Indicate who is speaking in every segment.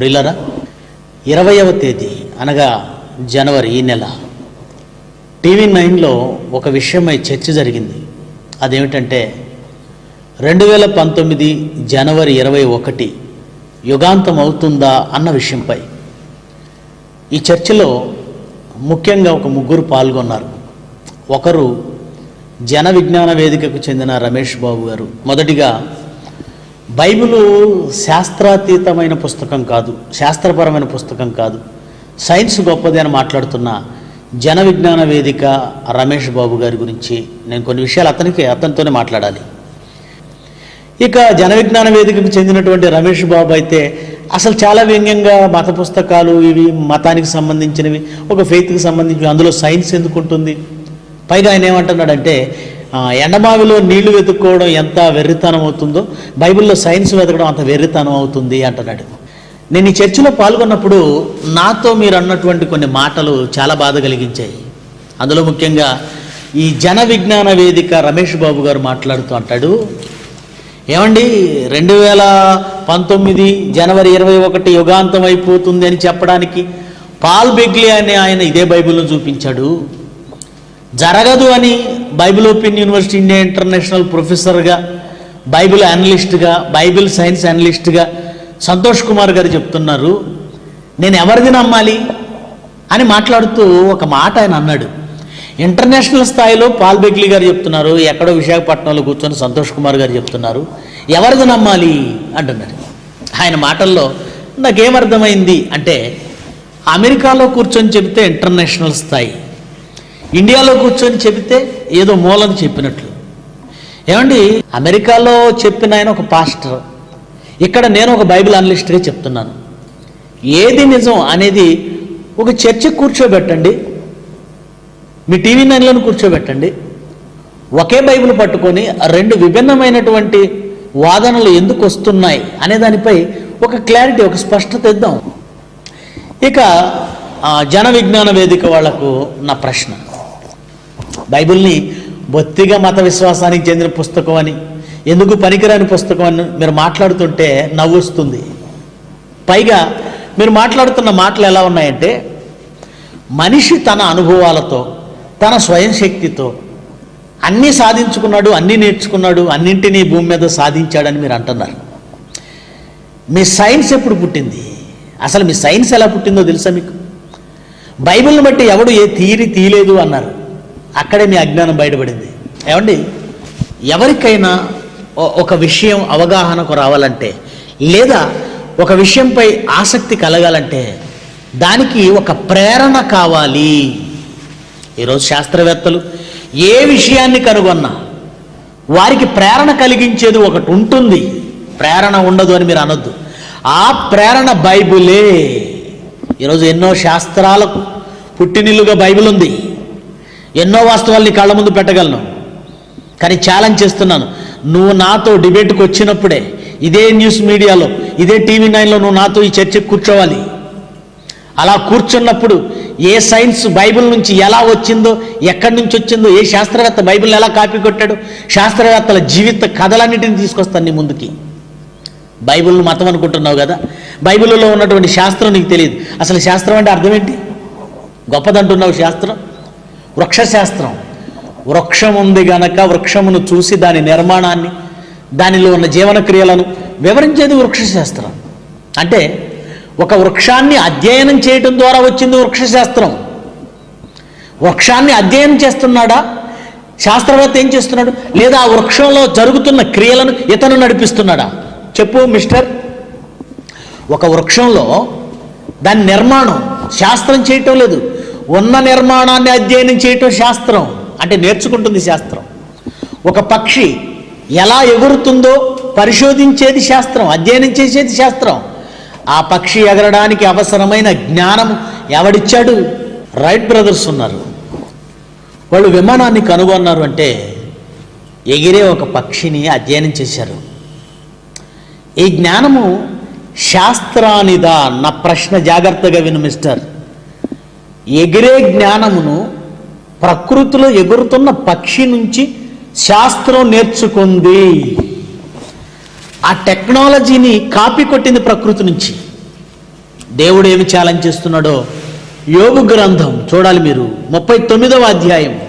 Speaker 1: ప్రియులరా ఇరవయవ తేదీ అనగా జనవరి ఈ నెల. టీవీ నైన్లో ఒక విషయమై చర్చ జరిగింది. అదేమిటంటే రెండు వేల పంతొమ్మిది జనవరి ఇరవై ఒకటి యుగాంతం అవుతుందా అన్న విషయంపై. ఈ చర్చలో ముఖ్యంగా ఒక ముగ్గురు పాల్గొన్నారు. ఒకరు జన విజ్ఞాన వేదికకు చెందిన రమేష్ బాబు గారు. మొదటిగా బైబిలు శాస్త్రాతీతమైన పుస్తకం కాదు శాస్త్రపరమైన పుస్తకం కాదు. సైన్స్ గొప్పది అని మాట్లాడుతున్న జన విజ్ఞాన వేదిక రమేష్ బాబు గారి గురించి నేను కొన్ని విషయాలు అతనికి అతనితోనే మాట్లాడాలి. ఇక జన విజ్ఞాన వేదికకు చెందినటువంటి రమేష్ బాబు అయితే అసలు చాలా వ్యంగ్యంగా మత పుస్తకాలు ఇవి మతానికి సంబంధించినవి ఒక ఫెయిత్కి సంబంధించినవి అందులో సైన్స్ ఎందుకు ఉంటుంది పైగా ఆయన ఏమంటున్నాడంటే ఎండమావిలో నీళ్ళు వెతుక్కోవడం ఎంత వెర్రితనం అవుతుందో బైబిల్లో సైన్స్ వెతకడం అంత వెర్రితనం అవుతుంది అంటున్నాడు. నేను ఈ చర్చిలో పాల్గొన్నప్పుడు నాతో మీరు అన్నటువంటి కొన్ని మాటలు చాలా బాధ కలిగించాయి. అందులో ముఖ్యంగా ఈ జన విజ్ఞాన వేదిక రమేష్ బాబు గారు మాట్లాడుతూ అంటాడు ఏమండి రెండు వేల పంతొమ్మిది జనవరి ఇరవై ఒకటి యుగాంతం అయిపోతుంది అని చెప్పడానికి పాల్ బెగ్లీ అనే ఆయన ఇదే బైబిల్ను చూపించాడు. జరగదు అని Bible open university India international ప్రొఫెసర్గా బైబిల్ అనలిస్ట్గా బైబిల్ సైన్స్ అనలిస్ట్గా సంతోష్ కుమార్ గారు చెప్తున్నారు. నేను ఎవరిది నమ్మాలి? అని మాట్లాడుతూ ఒక మాట ఆయన అన్నాడు. ఇంటర్నేషనల్ స్థాయిలో పాల్ బెగ్లీ గారు చెప్తున్నారు ఎక్కడో విశాఖపట్నంలో కూర్చొని సంతోష్ కుమార్ గారు చెప్తున్నారు. ఎవరిది నమ్మాలి? అంటున్నారు. ఆయన మాటల్లో నాకేమర్థమైంది అంటే అమెరికాలో కూర్చొని చెబితే ఇంటర్నేషనల్ స్థాయి. ఇండియాలో కూర్చొని చెబితే ఏదో మూలం చెప్పినట్లు. ఏమండి? అమెరికాలో చెప్పిన ఆయన ఒక పాస్టర్. ఇక్కడ నేను ఒక బైబిల్ అనలిస్ట్గా చెప్తున్నాను. ఏది నిజం అనేది ఒక చర్చ కూర్చోబెట్టండి. మీ టీవీ నైన్లను కూర్చోబెట్టండి. ఒకే బైబిల్ పట్టుకొని రెండు విభిన్నమైనటువంటి వాదనలు ఎందుకు వస్తున్నాయి అనే దానిపై ఒక క్లారిటీ ఒక స్పష్టత ఇద్దాం. ఇక జన విజ్ఞాన వేదిక వాళ్ళకు నా ప్రశ్న. బైబిల్ని బొత్తిగా మత విశ్వాసానికి చెందిన పుస్తకం అని ఎందుకు పనికిరాని పుస్తకం అని మీరు మాట్లాడుతుంటే నవ్వుస్తుంది. పైగా మీరు మాట్లాడుతున్న మాటలు ఎలా ఉన్నాయంటే మనిషి తన అనుభవాలతో తన స్వయం శక్తితో అన్నీ సాధించుకున్నాడు అన్నీ నేర్చుకున్నాడు అన్నింటినీ భూమి మీద సాధించాడని మీరు అంటున్నారు. మీ సైన్స్ ఎప్పుడు పుట్టింది? అసలు మీ సైన్స్ ఎలా పుట్టిందో తెలుసా మీకు? బైబిల్ని బట్టి ఎవడు ఏ తీరి తీయలేదు అన్నారు. అక్కడే మీ అజ్ఞానం బయటపడింది. ఏమండి? ఎవరికైనా ఒక విషయం అవగాహనకు రావాలంటే లేదా ఒక విషయంపై ఆసక్తి కలగాలంటే దానికి ఒక ప్రేరణ కావాలి. ఈరోజు శాస్త్రవేత్తలు ఏ విషయాన్ని కనుగొన్నా వారికి ప్రేరణ కలిగించేది ఒకటి ఉంటుంది. ప్రేరణ ఉండదు అని మీరు అనొద్దు. ఆ ప్రేరణ బైబిలే. ఈరోజు ఎన్నో శాస్త్రాలకు పుట్టినిల్లుగా బైబిల్ ఉంది ఎన్నో వాస్తవాల్ని కళ్ళ ముందు పెట్టగలను. కానీ ఛాలెంజ్ చేస్తున్నాను. నువ్వు నాతో డిబేట్కి వచ్చినప్పుడే ఇదే న్యూస్ మీడియాలో ఇదే టీవీ నైన్లో నువ్వు నాతో ఈ చర్చకు కూర్చోవాలి. అలా కూర్చున్నప్పుడు ఏ సైన్స్ బైబిల్ నుంచి ఎలా వచ్చిందో ఎక్కడి నుంచి వచ్చిందో ఏ శాస్త్రవేత్త బైబిల్ని ఎలా కాపీ కొట్టాడు శాస్త్రవేత్తల జీవిత కథలన్నిటిని తీసుకొస్తాను నీ ముందుకి. బైబిల్ను మతం అనుకుంటున్నావు కదా? బైబిల్లో ఉన్నటువంటి శాస్త్రం నీకు తెలియదు. అసలు శాస్త్రం అంటే అర్థం ఏంటి? గొప్పదంటున్నావు శాస్త్రం. వృక్షశాస్త్రం. వృక్షం ఉంది గనక వృక్షమును చూసి దాని నిర్మాణాన్ని దానిలో ఉన్న జీవన క్రియలను వివరించేది వృక్షశాస్త్రం. అంటే ఒక వృక్షాన్ని అధ్యయనం చేయటం ద్వారా వచ్చింది వృక్షశాస్త్రం. వృక్షాన్ని అధ్యయనం చేస్తున్నాడా? శాస్త్రవేత్త ఏం చేస్తున్నాడు? లేదా ఆ వృక్షంలో జరుగుతున్న క్రియలను ఇతను నడిపిస్తున్నాడా? చెప్పు మిస్టర్. ఒక వృక్షంలో దాని నిర్మాణం శాస్త్రం చేయటం లేదు. ఉన్న నిర్మాణాన్ని అధ్యయనం చేయటం శాస్త్రం. అంటే నేర్చుకుంటుంది శాస్త్రం. ఒక పక్షి ఎలా ఎగురుతుందో పరిశోధించేది శాస్త్రం అధ్యయనం చేసేది శాస్త్రం. ఆ పక్షి ఎగరడానికి అవసరమైన జ్ఞానం ఎవడిచ్చాడు? రైట్ బ్రదర్స్ ఉన్నారు. వాళ్ళు విమానాన్ని కనుగొన్నారు అంటే ఎగిరే ఒక పక్షిని అధ్యయనం చేశారు. ఈ జ్ఞానము శాస్త్రానిదా నా ప్రశ్న జాగ్రత్తగా విను మిస్టర్. ఎగిరే జ్ఞానమును ప్రకృతిలో ఎగురుతున్న పక్షి నుంచి శాస్త్రం నేర్చుకుంది. ఆ టెక్నాలజీని కాపీ కొట్టింది ప్రకృతి నుంచి. దేవుడు ఏమి ఛాలెంజ్ చేస్తున్నాడో? యోగు గ్రంథం చూడాలి మీరు. ముప్పై తొమ్మిదవ అధ్యాయం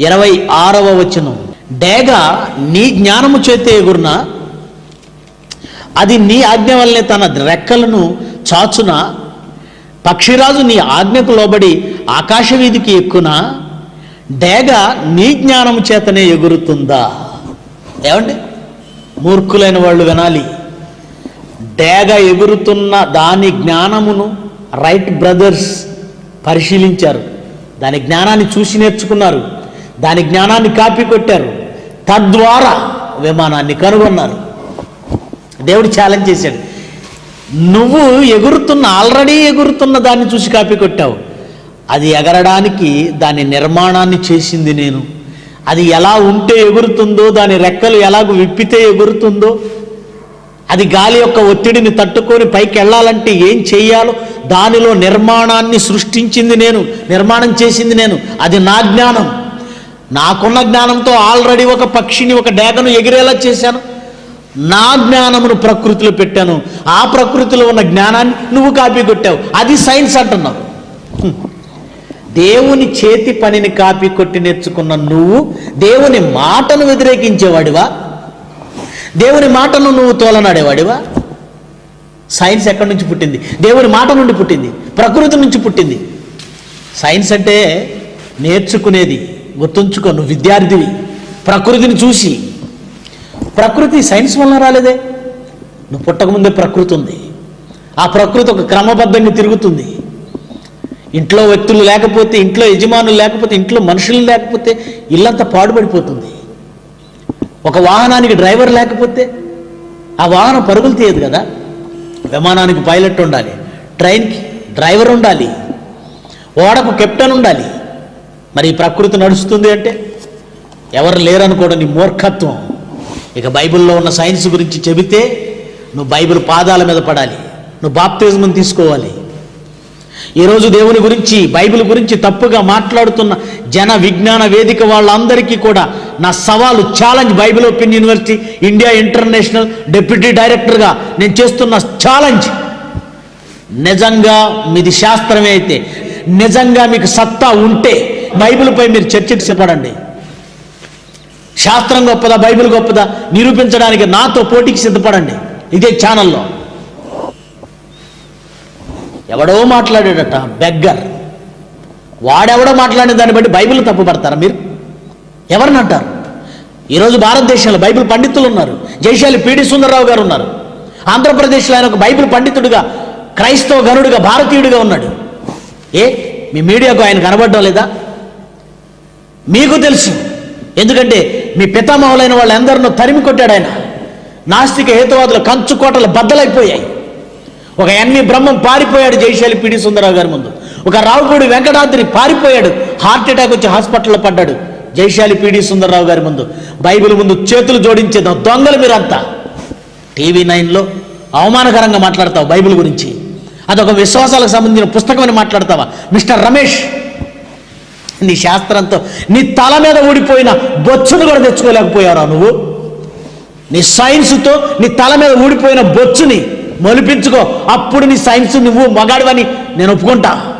Speaker 1: ఇరవై ఆరవ వచనం. డేగ నీ జ్ఞానము చేతే ఎగురున అది నీ ఆజ్ఞ వల్లే తన రెక్కలను చాచున పక్షిరాజు నీ ఆజ్ఞకు లోబడి ఆకాశవీధికి ఎక్కున ఎక్కునా డేగ నీ జ్ఞానము చేతనే ఎగురుతుందా? ఏమండి? మూర్ఖులైన వాళ్ళు వినాలి. డేగ ఎగురుతున్న దాని జ్ఞానమును రైట్ బ్రదర్స్ పరిశీలించారు. దాని జ్ఞానాన్ని చూసి నేర్చుకున్నారు. దాని జ్ఞానాన్ని కాపీ కొట్టారు. తద్వారా విమానాన్ని కనుగొన్నారు. దేవుడు ఛాలెంజ్ చేశాడు. నువ్వు ఎగురుతున్న ఆల్రెడీ ఎగురుతున్న దాన్ని చూసి కాపీ కొట్టావు. అది ఎగరడానికి దాని నిర్మాణాన్ని చేసింది నేను. అది ఎలా ఉంటే ఎగురుతుందో దాని రెక్కలు ఎలాగ విప్పితే ఎగురుతుందో అది గాలి యొక్క ఒత్తిడిని తట్టుకొని పైకి వెళ్ళాలంటే ఏం చెయ్యాలో దానిలో నిర్మాణాన్ని సృష్టించింది నేను నిర్మాణం చేసింది నేను. అది నా జ్ఞానం. నాకున్న జ్ఞానంతో ఆల్రెడీ ఒక పక్షిని ఒక డేగను ఎగిరేలా చేశాను. నా జ్ఞానమును ప్రకృతిలో పెట్టాను. ఆ ప్రకృతిలో ఉన్న జ్ఞానాన్ని నువ్వు కాపీ కొట్టావు. అది సైన్స్ అంటున్నావు. దేవుని చేతి పనిని కాపీ కొట్టి నేర్చుకున్న నువ్వు దేవుని మాటను వ్యతిరేకించేవాడివా? దేవుని మాటను నువ్వు తోలనాడేవాడివా? సైన్స్ ఎక్కడి నుంచి పుట్టింది? దేవుని మాట నుండి పుట్టింది. ప్రకృతి నుంచి పుట్టింది. సైన్స్ అంటే నేర్చుకునేది. గుర్తుంచుకో నువ్వు విద్యార్థివి. ప్రకృతిని చూసి. ప్రకృతి సైన్స్ వలన రాలేదే. నువ్వు పుట్టకముందే ప్రకృతి ఉంది. ఆ ప్రకృతి ఒక క్రమబద్ధంగా తిరుగుతుంది. ఇంట్లో వ్యక్తులు లేకపోతే ఇంట్లో యజమానులు లేకపోతే ఇంట్లో మనుషులు లేకపోతే ఇల్లంతా పాడుపడిపోతుంది. ఒక వాహనానికి డ్రైవర్ లేకపోతే ఆ వాహనం పరుగులు తీయదు కదా. విమానానికి పైలట్ ఉండాలి ట్రైన్కి డ్రైవర్ ఉండాలి ఓడకు కెప్టెన్ ఉండాలి. మరి ప్రకృతి నడుస్తుంది అంటే ఎవరు లేరనుకోవడం నీ మూర్ఖత్వం. ఇక బైబిల్లో ఉన్న సైన్స్ గురించి చెబితే నువ్వు బైబిల్ పాదాల మీద పడాలి. నువ్వు బాప్తిజం తీసుకోవాలి. ఈరోజు దేవుని గురించి బైబిల్ గురించి తప్పుగా మాట్లాడుతున్న జన విజ్ఞాన వేదిక వాళ్ళందరికీ కూడా నా సవాలు challenge Bible open university India international deputy డైరెక్టర్గా నేను చేస్తున్న ఛాలెంజ్. నిజంగా మీది శాస్త్రమే అయితే నిజంగా మీకు సత్తా ఉంటే బైబిల్పై మీరు చర్చకు సిద్ధపడండి శాస్త్రం గొప్పదా బైబిల్ గొప్పదా? నిరూపించడానికి నాతో పోటీకి సిద్ధపడండి. ఇదే ఛానల్లో ఎవడో మాట్లాడాడట బెగ్గర్. వాడెవడో మాట్లాడిన దాన్ని బట్టి బైబిల్ తప్పుపడతారా మీరు? ఎవరిని అంటారు? ఈరోజు భారతదేశంలో బైబిల్ పండితులు ఉన్నారు. జైశాలి పీడి సుందరరావు గారు ఉన్నారు. ఆంధ్రప్రదేశ్లో ఆయన ఒక బైబిల్ పండితుడిగా క్రైస్తవ గనుడిగా భారతీయుడిగా ఉన్నాడు. ఏ? మీ మీడియాకు ఆయన కనబడడం లేదా? మీకు తెలుసు. ఎందుకంటే మీ పితామహులైన వాళ్ళందరినూ తరిమి కొట్టాడు ఆయన. నాస్తిక హేతువాదులు కంచు కోటలు బద్దలైపోయాయి. ఒక ఎన్ని బ్రహ్మం పారిపోయాడు జైశాలి పిడి సుందరరావు గారి ముందు. ఒక రావుపూడి వెంకటాద్రి పారిపోయాడు హార్ట్ అటాక్ వచ్చి హాస్పిటల్లో పడ్డాడు జైశాలి పిడి సుందరరావు గారి ముందు. బైబిల్ ముందు చేతులు జోడించేద్దాం దొంగలు మీరంతా. టీవీ నైన్లో అవమానకరంగా మాట్లాడతావు బైబిల్ గురించి. అదొక విశ్వాసాలకు సంబంధించిన పుస్తకం అని మాట్లాడతావా? మిస్టర్ రమేష్ నీ శాస్త్రంతో నీ తల మీద ఊడిపోయిన బొచ్చును కూడా తెచ్చుకోలేకపోయావురా నువ్వు. నీ సైన్స్తో నీ తల మీద ఊడిపోయిన బొచ్చుని మొలిపించుకో. అప్పుడు నీ సైన్స్ నువ్వు మగాడివని నేను ఒప్పుకుంటా.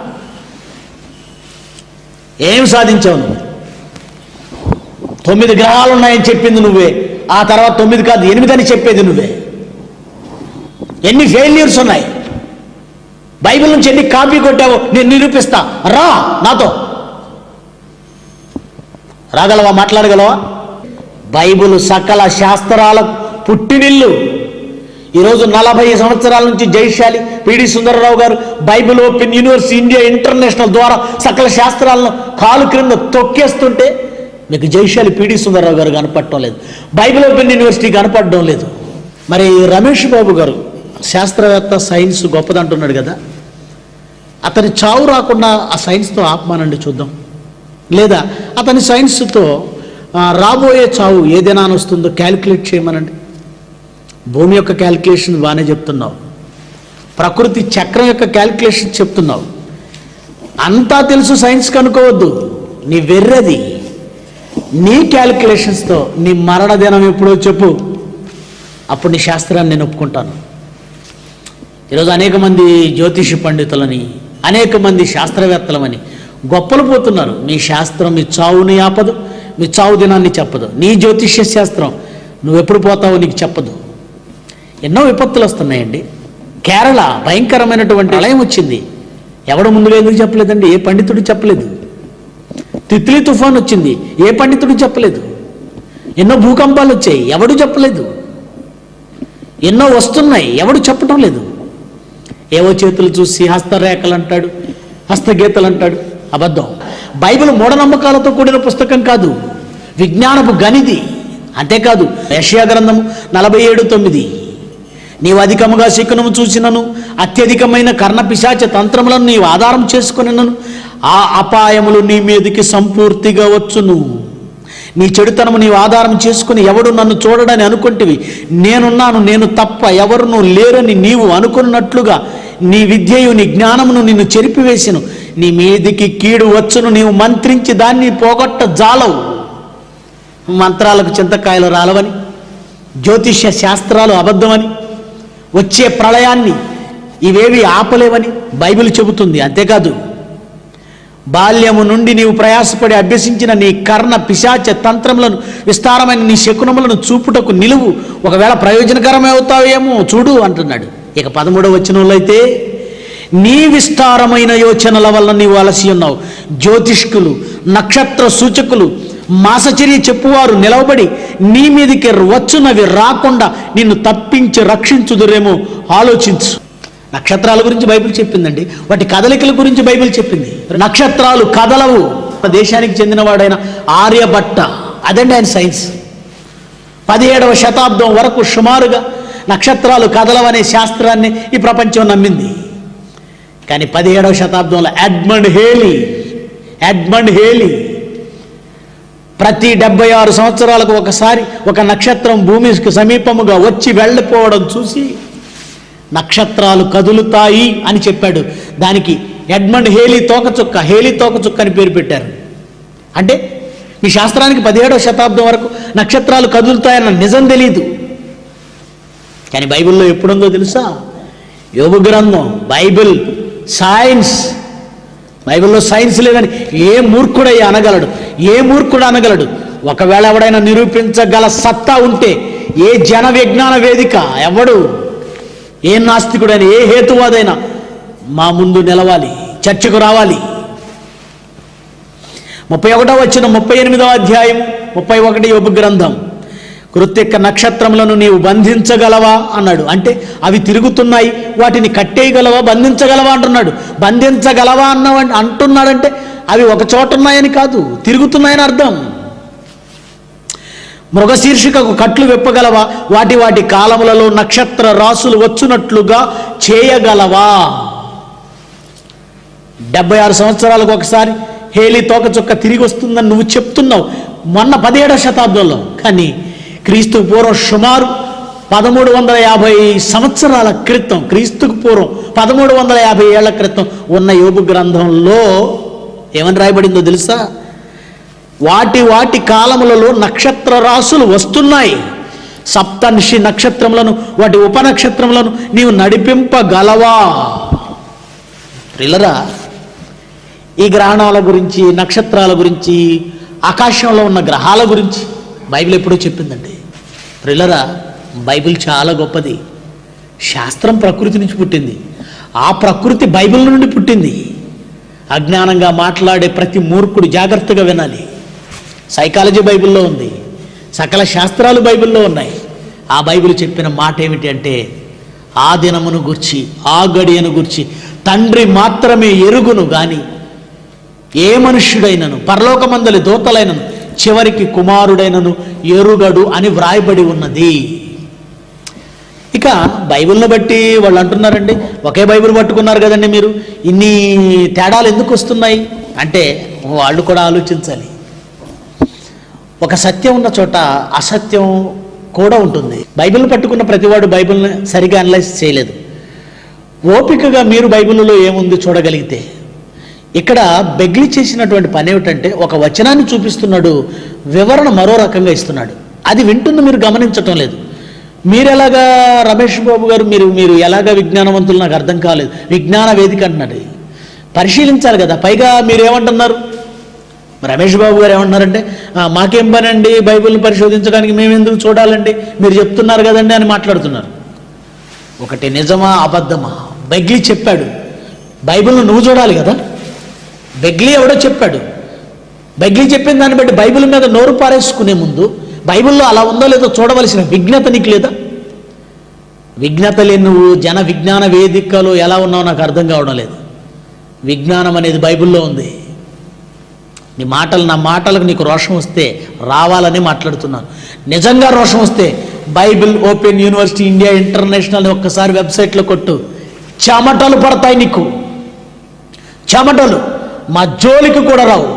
Speaker 1: ఏం సాధించావు నువ్వు? తొమ్మిది గ్రహాలు ఉన్నాయని చెప్పింది నువ్వే. ఆ తర్వాత తొమ్మిది కాదు ఎనిమిది అని చెప్పేది నువ్వే. ఎన్ని ఫెయిల్యూర్స్ ఉన్నాయి? బైబిల్ నుంచి ఎన్ని కాపీ కొట్టావో నేను నిరూపిస్తా. రా నాతో. రాగలవా మాట్లాడగలవా? బైబుల్ సకల శాస్త్రాల పుట్టినిల్లు. ఈరోజు నలభై సంవత్సరాల నుంచి జైశాలి P D Sundararao garu Bible open university India international ద్వారా సకల శాస్త్రాలను కాలు క్రింద తొక్కేస్తుంటే మీకు జైశాలి పిడి సుందరరావు గారు కనపడటం లేదు. బైబిల్ ఓపెన్ యూనివర్సిటీ కనపడడం లేదు. మరి రమేష్ బాబు గారు శాస్త్రవేత్త సైన్స్ గొప్పదంటున్నాడు కదా. అతని చావు రాకుండా ఆ సైన్స్తో ఆపమానండి చూద్దాం. లేదా అతని సైన్స్తో రాబోయే చావు ఏదైనా వస్తుందో క్యాలిక్యులేట్ చేయమనండి. భూమి యొక్క క్యాలిక్యులేషన్ బాగానే చెప్తున్నావు. ప్రకృతి చక్రం యొక్క క్యాలిక్యులేషన్ చెప్తున్నావు. అంతా తెలుసు సైన్స్ కనుకోవద్దు నీ వెర్రది నీ క్యాలిక్యులేషన్స్తో నీ మరణ దినం ఎప్పుడో చెప్పు. అప్పుడు నీ శాస్త్రాన్ని నేను ఒప్పుకుంటాను. ఈరోజు అనేక మంది జ్యోతిష పండితులని అనేక మంది శాస్త్రవేత్తలమని గొప్పలు పోతున్నారు. మీ శాస్త్రం మీ చావుని ఆపదు. మీ చావు దినాన్ని చెప్పదు. నీ జ్యోతిష్య శాస్త్రం నువ్వు ఎప్పుడు పోతావో నీకు చెప్పదు. ఎన్నో విపత్తులు వస్తున్నాయండి. కేరళ భయంకరమైనటువంటి ప్రళయం వచ్చింది. ఎవడు ముందుగా ఎందుకు చెప్పలేదండి? ఏ పండితుడు చెప్పలేదు. తిత్లీ తుఫాన్ వచ్చింది. ఏ పండితుడు చెప్పలేదు. ఎన్నో భూకంపాలు వచ్చాయి. ఎవడు చెప్పలేదు. ఎన్నో వస్తున్నాయి. ఎవడు చెప్పటం లేదు. ఏవో చేతులు చూసి హస్తరేఖలు అంటాడు హస్తగీతలు అంటాడు అబద్ధం. బైబిల్ మూఢనమ్మకాలతో కూడిన పుస్తకం కాదు. విజ్ఞానపు గనిది. అంతేకాదు యెషయా గ్రంథం నలభై ఏడు తొమ్మిది. నీవు అధికముగా శిఖనము చూసినను అత్యధికమైన కర్ణ పిశాచ తంత్రములను నీవు ఆధారం చేసుకునినను ఆ అపాయములు నీ మీదకి సంపూర్తిగా వచ్చును. నీ చెడుతనము నీవు ఆధారం చేసుకుని ఎవడు నన్ను చూడడని అనుకుంటివి? నేనున్నాను నేను తప్ప ఎవరును లేరని నీవు అనుకున్నట్లుగా నీ విద్యయు నీ జ్ఞానమును నిన్ను చెరిపివేసిను. నీ మీదికి కీడు వచ్చును నీవు మంత్రించి దాన్ని పోగొట్ట జాలవు. మంత్రాలకు చింతకాయలు రాలవని జ్యోతిష్య శాస్త్రాలు అబద్ధమని వచ్చే ప్రళయాన్ని ఇవేవి ఆపలేవని బైబిల్ చెబుతుంది. అంతేకాదు బాల్యము నుండి నీవు ప్రయాసపడి అభ్యసించిన నీ కర్ణ పిశాచ తంత్రములను విస్తారమైన నీ శకునములను చూపుటకు నిలువు. ఒకవేళ ప్రయోజనకరమే అవుతావేమో చూడు అంటున్నాడు. ఇక పదమూడవ వచనంలో అయితే నీ విస్తారమైన యోచనల వల్ల నీవు అలసి ఉన్నావు. జ్యోతిష్కులు నక్షత్ర సూచకులు మాసచర్య చెప్పువారు నిలవబడి నీ మీదికి వచ్చునవి రాకుండా నిన్ను తప్పించి రక్షించుదురేమో ఆలోచించు. నక్షత్రాల గురించి బైబిల్ చెప్పిందండి. వాటి కదలికల గురించి బైబిల్ చెప్పింది. నక్షత్రాలు కదలవు. దేశానికి చెందినవాడైన ఆర్యభట్ట అదండి ఆయన సైన్స్. పదిహేడవ శతాబ్దం వరకు సుమారుగా నక్షత్రాలు కదలవనే శాస్త్రాన్ని ఈ ప్రపంచం నమ్మింది. కానీ పదిహేడవ శతాబ్దంలో ఎడ్మండ్ హేలీ ఎడ్మండ్ హేలీ. ప్రతి డెబ్బై ఆరు సంవత్సరాలకు ఒకసారి ఒక నక్షత్రం భూమికి సమీపముగా వచ్చి వెళ్ళిపోవడం చూసి నక్షత్రాలు కదులుతాయి అని చెప్పాడు. దానికి ఎడ్మండ్ హేలీ తోకచుక్క హేలీ తోకచుక్క అని పేరు పెట్టారు. అంటే మీ శాస్త్రానికి పదిహేడవ శతాబ్దం వరకు నక్షత్రాలు కదులుతాయన్న నిజం తెలియదు కానీ బైబిల్లో ఎప్పుడుందో తెలుసా? యోగు గ్రంథం బైబిల్ సైన్స్ బైబిల్లో సైన్స్ లేదని ఏ మూర్ఖుడై అనగలడు? ఏ మూర్ఖుడు అనగలడు? ఒకవేళ ఎవడైనా నిరూపించగల సత్తా ఉంటే ఏ జన విజ్ఞాన వేదిక? ఎవడు? ఏ నాస్తికుడైనా ఏ హేతువాదైనా మా ముందు నిలవాలి చర్చకు రావాలి. ముప్పై ఒకటో వచ్చిన ముప్పై ఎనిమిదవ అధ్యాయం ముప్పై ఒకటి ఉపగ్రంథం గ్రంథం. కృత్తిక నక్షత్రములను నీవు బంధించగలవా? అన్నాడు. అంటే అవి తిరుగుతున్నాయి వాటిని కట్టేయగలవా బంధించగలవా అంటున్నాడు. బంధించగలవా అన్న అంటున్నాడంటే అవి ఒక చోట ఉన్నాయని కాదు తిరుగుతున్నాయని అర్థం. మృగశీర్షికకు కట్లు విప్పగలవా? వాటి వాటి కాలములలో నక్షత్ర రాసులు వచ్చినట్లుగా చేయగలవా? డెబ్బై ఆరు సంవత్సరాలకు ఒకసారి హేలి తోకచుక్క తిరిగి వస్తుందని నువ్వు చెప్తున్నావు. మొన్న పదిహేడవ శతాబ్దంలో. కానీ క్రీస్తు పూర్వం సుమారు పదమూడు వందల యాభై సంవత్సరాల క్రితం క్రీస్తుకు పూర్వం పదమూడు వందల యాభై ఏళ్ళ క్రితం ఉన్న యోగు గ్రంథంలో ఏమని రాయబడిందో తెలుసా? వాటి వాటి కాలములలో నక్షత్ర రాసులు వస్తున్నాయి. సప్తనిషి నక్షత్రములను వాటి ఉపనక్షత్రములను నీవు నడిపింపగలవా? పిల్లరా ఈ గ్రహణాల గురించి నక్షత్రాల గురించి ఆకాశంలో ఉన్న గ్రహాల గురించి బైబిల్ ఎప్పుడో చెప్పిందండి ప్రిల్లరా బైబిల్ చాలా గొప్పది. శాస్త్రం ప్రకృతి నుంచి పుట్టింది. ఆ ప్రకృతి బైబిల్ నుండి పుట్టింది. అజ్ఞానంగా మాట్లాడే ప్రతి మూర్ఖుడు జాగ్రత్తగా వినాలి. సైకాలజీ బైబిల్లో ఉంది. సకల శాస్త్రాలు బైబిల్లో ఉన్నాయి. ఆ బైబిల్ చెప్పిన మాట ఏమిటి అంటే ఆ దినమును గుర్చి ఆ గడియను గుర్చి తండ్రి మాత్రమే ఎరుగును గాని ఏ మనుష్యుడైనను పరలోకమందలి దూతలైనను చివరికి కుమారుడైనను ఎరుగడు అని వ్రాయబడి ఉన్నది. ఇక బైబిల్ని బట్టి వాళ్ళు అంటున్నారండి ఒకే బైబిల్ పట్టుకున్నారు కదండి మీరు. ఇన్ని తేడాలు ఎందుకు వస్తున్నాయి? అంటే వాళ్ళు కూడా ఆలోచించాలి. ఒక సత్యం ఉన్న చోట అసత్యం కూడా ఉంటుంది. బైబిల్ పట్టుకున్న ప్రతివాడు బైబిల్ని సరిగా అనలైజ్ చేయలేదు. ఓపికగా మీరు బైబిల్లో ఏముంది చూడగలిగితే ఇక్కడ బెగ్లి చేసినటువంటి పని ఏమిటంటే ఒక వచనాన్ని చూపిస్తున్నాడు వివరణ మరో రకంగా ఇస్తున్నాడు. అది వింటుంది మీరు గమనించటం లేదు. మీరు ఎలాగా రమేష్ బాబు గారు మీరు మీరు ఎలాగా విజ్ఞానవంతులు నాకు అర్థం కాలేదు. విజ్ఞాన వేదిక అంటున్నారు పరిశీలించాలి కదా పైగా మీరు ఏమంటున్నారు? రమేష్ బాబు గారు ఏమంటున్నారంటే మాకేం పని అండి బైబిల్ని పరిశోధించడానికి మేము ఎందుకు చూడాలండి? మీరు చెప్తున్నారు కదండి అని మాట్లాడుతున్నారు. ఒకటి నిజమా అబద్ధమా? బైగ్లీ చెప్పాడు. బైబిల్ను నువ్వు చూడాలి కదా. బెగ్లీ ఎవడో చెప్పాడు. బెగ్లీ చెప్పిన దాన్ని బట్టి బైబిల్ మీద నోరు పారేసుకునే ముందు బైబిల్లో అలా ఉందో లేదో చూడవలసిన విజ్ఞత నీకు లేదా? విజ్ఞత లేని నువ్వు జన విజ్ఞాన వేదికలో ఎలా ఉన్నావు నాకు అర్థం కావడం లేదు. విజ్ఞానం అనేది బైబిల్లో ఉంది. నీ మాటలు నా మాటలకు నీకు రోషం వస్తే రావాలని మాట్లాడుతున్నాను. నిజంగా రోషం వస్తే Bible open university India international ఒక్కసారి వెబ్సైట్లో కొట్టు. చెమటలు పడతాయి నీకు. చెమటలు. మా జోలికి కూడా రావు.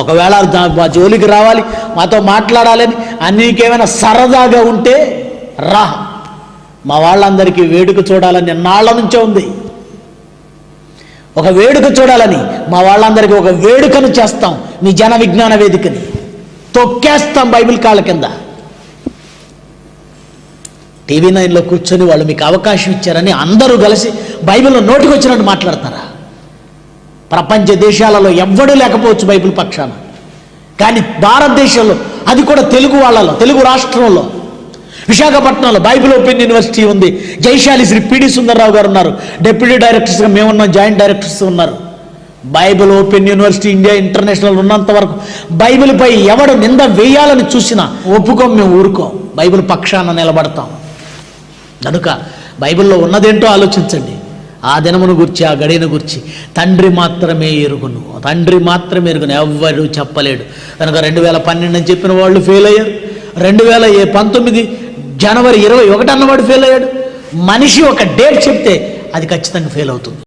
Speaker 1: ఒకవేళ మా జోలికి రావాలి మాతో మాట్లాడాలని అన్నికేమైనా సరదాగా ఉంటే రా. మా వాళ్ళందరికీ వేడుక చూడాలని నాళ్ళ నుంచే ఉంది. ఒక వేడుక చూడాలని మా వాళ్ళందరికీ ఒక వేడుకను చేస్తాం మీ జన విజ్ఞాన వేదికని. తొక్కేస్తాం బైబిల్ కాళ్ళ కింద. టీవీ నైన్లో కూర్చొని వాళ్ళు మీకు అవకాశం ఇచ్చారని అందరూ కలిసి బైబిల్లో నోటికి వచ్చినట్టు మాట్లాడతారా? ప్రపంచ దేశాలలో ఎవ్వడూ లేకపోవచ్చు బైబిల్ పక్షాన. కానీ భారతదేశంలో అది కూడా తెలుగు వాళ్ళలో తెలుగు రాష్ట్రంలో. విశాఖపట్నంలో బైబిల్ ఓపెన్ యూనివర్సిటీ ఉంది. జైశాలి శ్రీ పిడి సుందర్రావు గారు ఉన్నారు. డిప్యూటీ డైరెక్టర్స్గా మేమున్నాం జాయింట్ డైరెక్టర్స్ ఉన్నారు. Bible open university India international ఉన్నంత వరకు బైబిల్పై ఎవడు నింద వేయాలని చూసినా ఒప్పుకోం మేము ఊరుకోం. బైబిల్ పక్షాన నిలబడతాం. కనుక బైబిల్లో ఉన్నదేంటో ఆలోచించండి. ఆ దినమును గుర్చి ఆ గడియను గుర్చి తండ్రి మాత్రమే ఎరుగును. తండ్రి మాత్రమే ఎరుగును. ఎవ్వరు చెప్పలేడు. కనుక రెండు వేల పన్నెండు అని చెప్పిన వాళ్ళు ఫెయిల్ అయ్యారు. రెండు వేల ఏ పంతొమ్మిది జనవరి ఇరవై ఒకటి అన్నవాడు ఫెయిల్ అయ్యాడు. మనిషి ఒక డేట్ చెప్తే అది ఖచ్చితంగా ఫెయిల్ అవుతుంది.